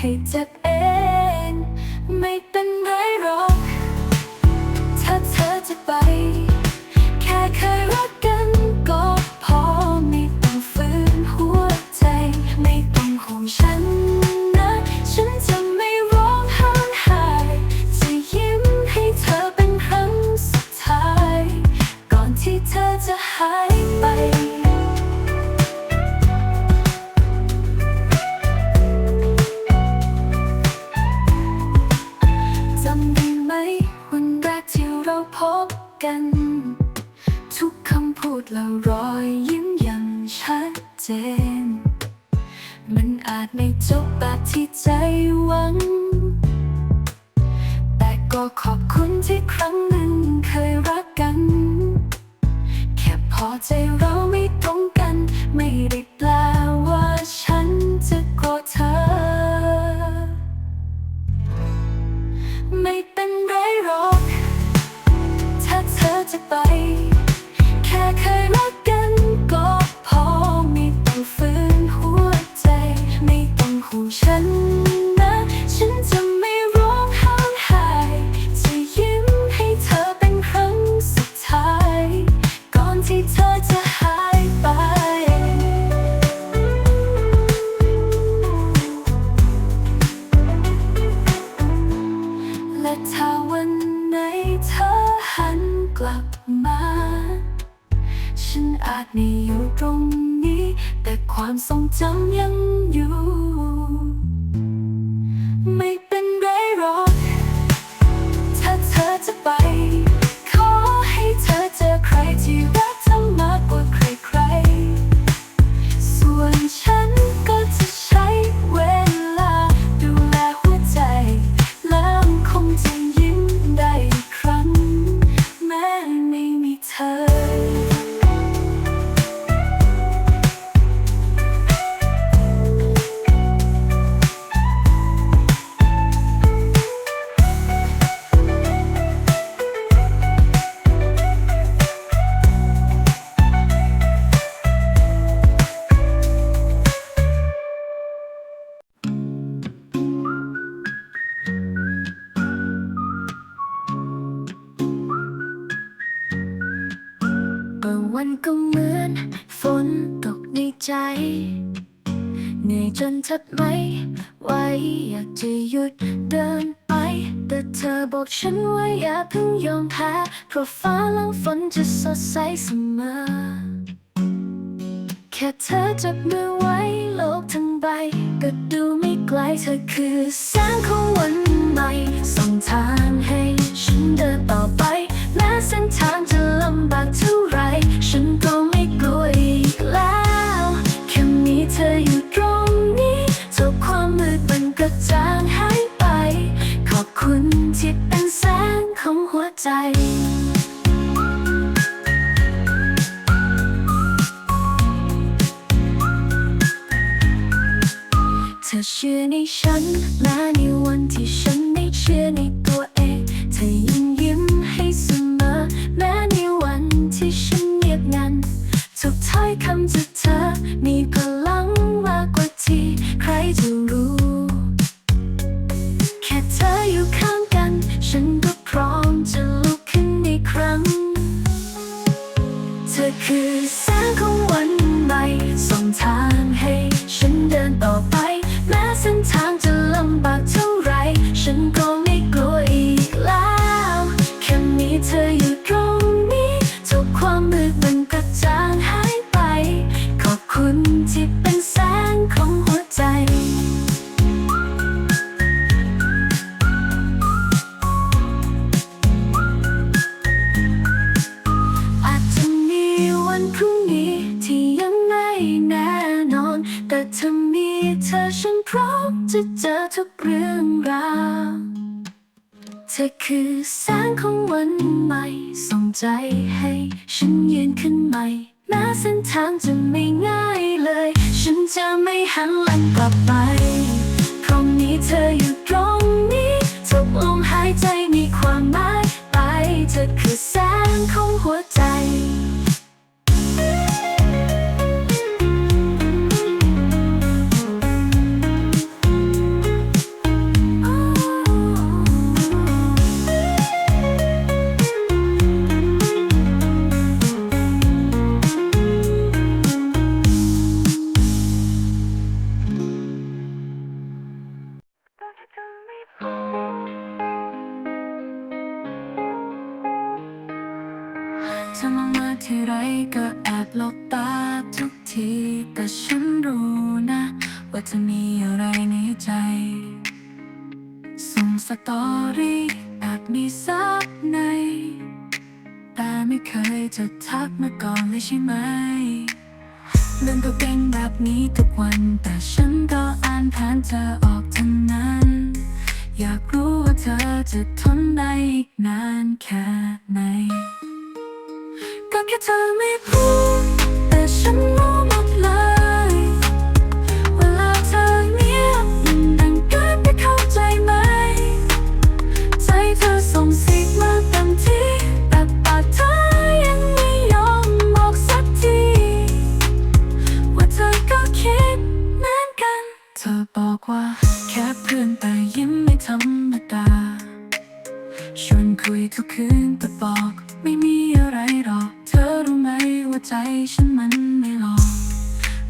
陪着。 กัน ทุกคำพูดและรอยยิ้มอย่างชัดเจน มันอาจไม่จบแบบที่ใจหวัง แต่ก็ขอบคุณที่ครั้งหนึ่งเคยรักกัน แค่พอใจเราไม่ตรงกันไม่ได้ จะไป แค่เคย กลับมา ฉันอาจไม่อยู่ตรงนี้ แต่ความทรงจำยังอยู่ บางวันก็เหมือน ฝนตกในใจ เหนื่อยจนทับไม่ไหวอยากจะหยุดเดินไป แต่เธอบอกฉันว่าอย่าเพิ่งยอมแพ้เพราะฟ้าหลังฝนจะสดใสเสมอ แค่เธอจับมือไว้โลกทั้งใบ ก็ดูไม่ไกลเธอคือแสงของวันใหม่ส่องทางให้ฉันเดินต่อไป to างจะไม่ง่ายเลย ฉันจะไม่หันหลังกลับไปพรุ่งนี้เธออยู่ ธอมองมาที่ไรก็แอบหลบตาทุกทีแต่ฉันรู้นะ ว่าเธอมีอะไรในใจส่งสตอรี่แอบมีซับในแต่ไม่เคยจะทักมาก่อนเลยใช่ไหมเรื่องก็เป็นแบบนี้ทุกวัน แต่ฉันก็อ่านผ่านเธอออกทั้งนั้น อยากรู้ว่าเธอจะทนได้อีกนานแค่ไหน แค่เธอไม่พูดแต่ฉันรู้หมดเลย เวลาเธอเงียบมันดังเกินไปเข้าใจไหม ใจเธอส่งสิ่งมาเต็มที่แต่ปากเธอยังไม่ยอมบอกสักที ว่าเธอก็คิดเหมือนกัน เธอบอกว่าแค่เพื่อนแต่ยิ้มไม่ธรรมดาชวนคุยทุกคืนแต่บอกไม่มีอะไรหรอก ว่าใจฉันมันไม่หลอก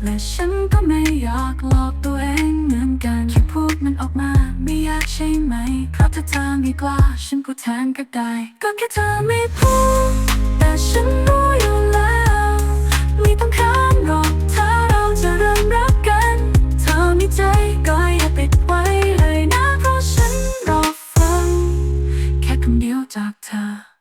และฉันก็ไม่อยากหลอกตัวเองเหมือนกันแค่พูดมันออกมาไม่อยากใช่ไหม เพราะถ้าเธอไม่กล้าฉันก็แทนก็ได้ ก็แค่เธอไม่พูด แต่ฉันรู้อยู่แล้วไม่ต้องค้านหรอกถ้าเราจะเริ่มรักกัน เธอมีใจก็อย่าปิดไว้เลยนะเพราะฉันรอฟัง แค่คำเดียวจากเธอ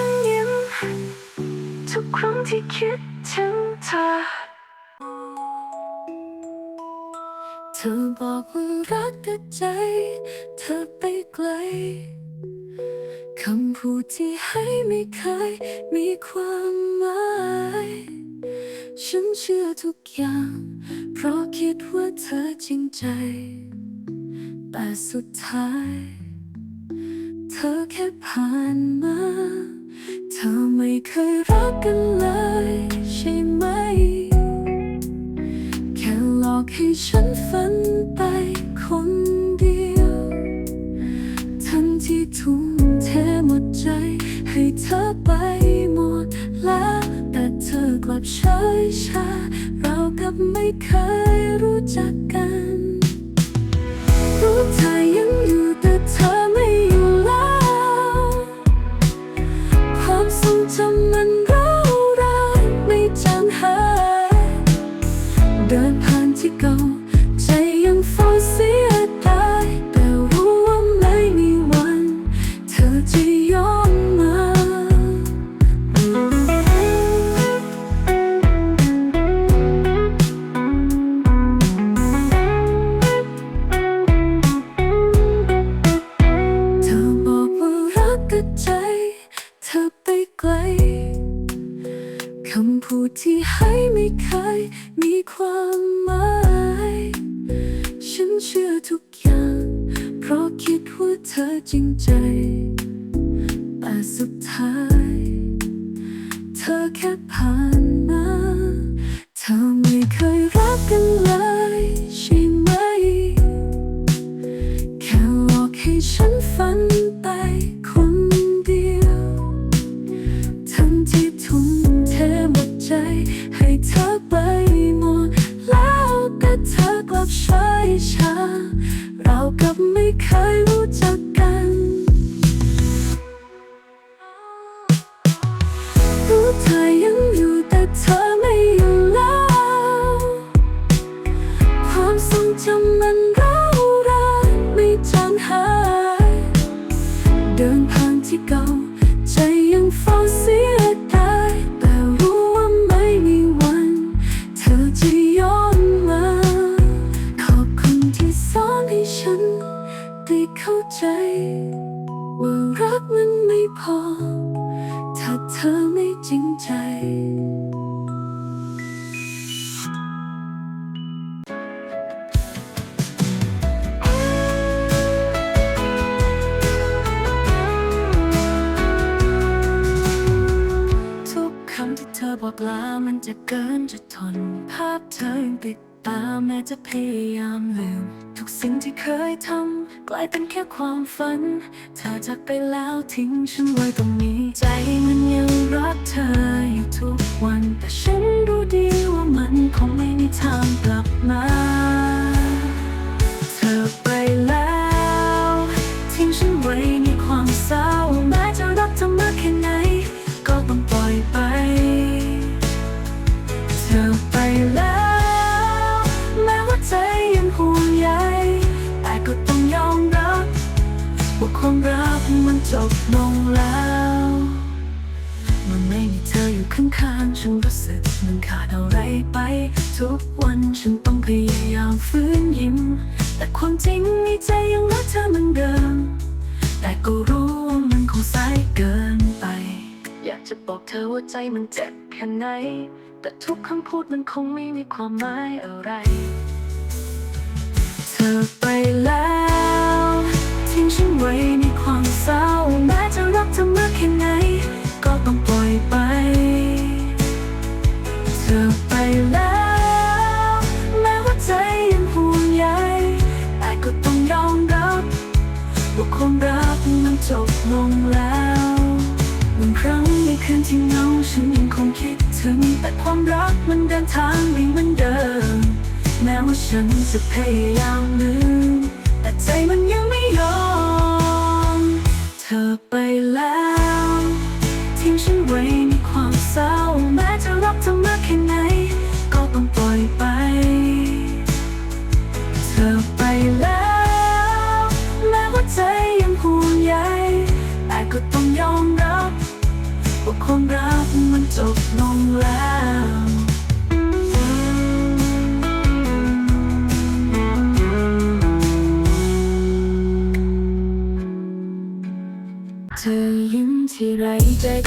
ฉันยิ้มทุกครั้งที่คิดถึงเธอ เธอบอกว่ารักแต่ใจ เธอไปไกล คำพูดที่ให้ไม่เคยมีความหมาย ฉันเชื่อทุกอย่าง เพราะคิดว่าเธอจริงใจ แต่สุดท้าย เธอแค่ผ่านมา เธอไม่เคยรัก เก่า ใจยังเฝ้าเสียดายแต่รู้ว่าไม่มีวัน เธอจะย้อนมา เธอบอกว่ารักกับใจ เธอไปไกล คำพูดที่ให้ไม่เคยมีความ เธอจริงใจ แต่สุดท้าย เธอแค่ผ่านมา เธอไม่เคยรักกันเลยใช่ไหม แค่หลอกให้ฉันฝันไปคนเดียว ทั้งที่ทุ่มเทหมดใจ ให้เธอไปหมดแล้วแต่เธอกลับใช้ชาเรากับไม่เคยรู้ ให้ฉันได้เข้าใจ ว่ารักมันไม่พอ ถ้าเธอไม่จริงใจทุกคำที่เธอบอกลามันจะเกินจะทน ภาพเธอยังติดตาแม้จะพยายามลืม ทุกสิ่งที่เคยทำกลายเป็นแค่ความฝัน เธอจากไปแล้วทิ้งฉันไว้ตรงนี้ ใจมันยังรักเธออยู่ทุกวัน แต่ฉันรู้ดีว่ามันคงไม่มีทางกลับมา จบลงแล้วมันไม่มีเธออยู่ข้างๆฉันรู้สึกมันขาดอะไรไป ทุกวันฉันต้องพยายามฟื้นยิ้ม แต่ความจริงในใจยังรักเธอเหมือนเดิม แต่ก็รู้ว่ามันคงสายเกินไป อยากจะบอกเธอว่าใจมันเจ็บแค่ไหน แต่ทุกคำพูดมันคงไม่มีความหมายอะไร เธอไปแล้วทิ้งฉันไว้ในความ ทิ้ง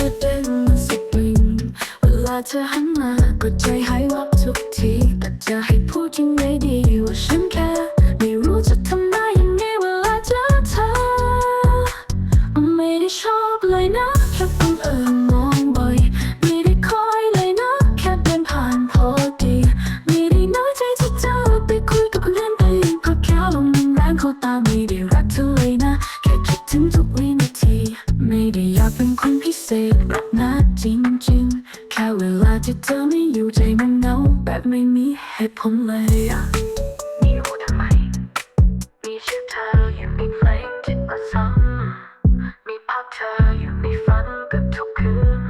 ใจก็เต้นสักวิงเวลาเธอหันมาก็ใจหายวับทุกทีแต่จะให้พูดยังไงดีว่าฉัน ที่เธอไม่อยู่ใจมันเหงาแบบไม่มีเหตุผลเลยอะไม่รู้ทำไม มีชื่อเธออยู่ในเพลงที่ประซ้ำมีภาพเธออยู่ในฝันเกับทุกคืน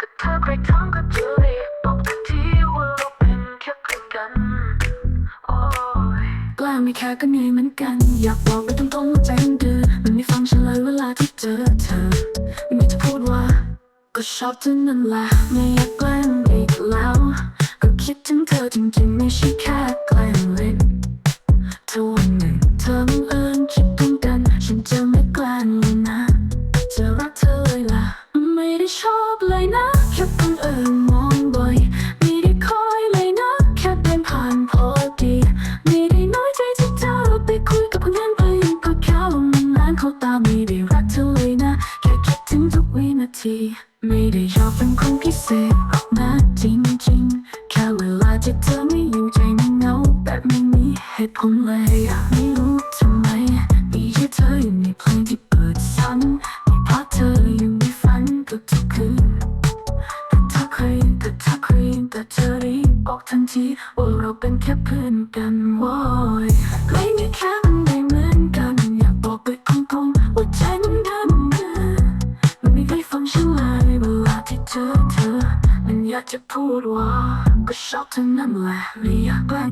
ก็เธอใครท้องก็จะรีบบอกทันทีว่าเราเป็นแค่เพื่อนกันโอ้ยกล้าไม่แค่ก็เหนื่อยเหมือนกัน อยากบอกไปตรงๆว่าใจมันดื้อมันไม่ฟังฉันเลยเวลาที่เจอเธอไม่จะพูดว่า ก็ชอบเธอนั่นแหละไม่อยากแกล้ง เธอไม่อยู่ใจมันเหงาแบบไม่มีเหตุผลเลยไม่รู้ทำไมมีแค่เธออยู่ในเพลงที่เปิดซ้ำมีภาพเธออยู่ในฝันก็ทุกคืนแต่ถ้าเคยแต่ถ้าเคยแต่เธอรีบบอกทันทีว่าเราเป็นแค่เพื่อนกันโว้ยไม่มีแค่ จอเธอมันอยากจะพูดว่าก็ชอบเธอนั่นแหละไม่อยากแกล้ง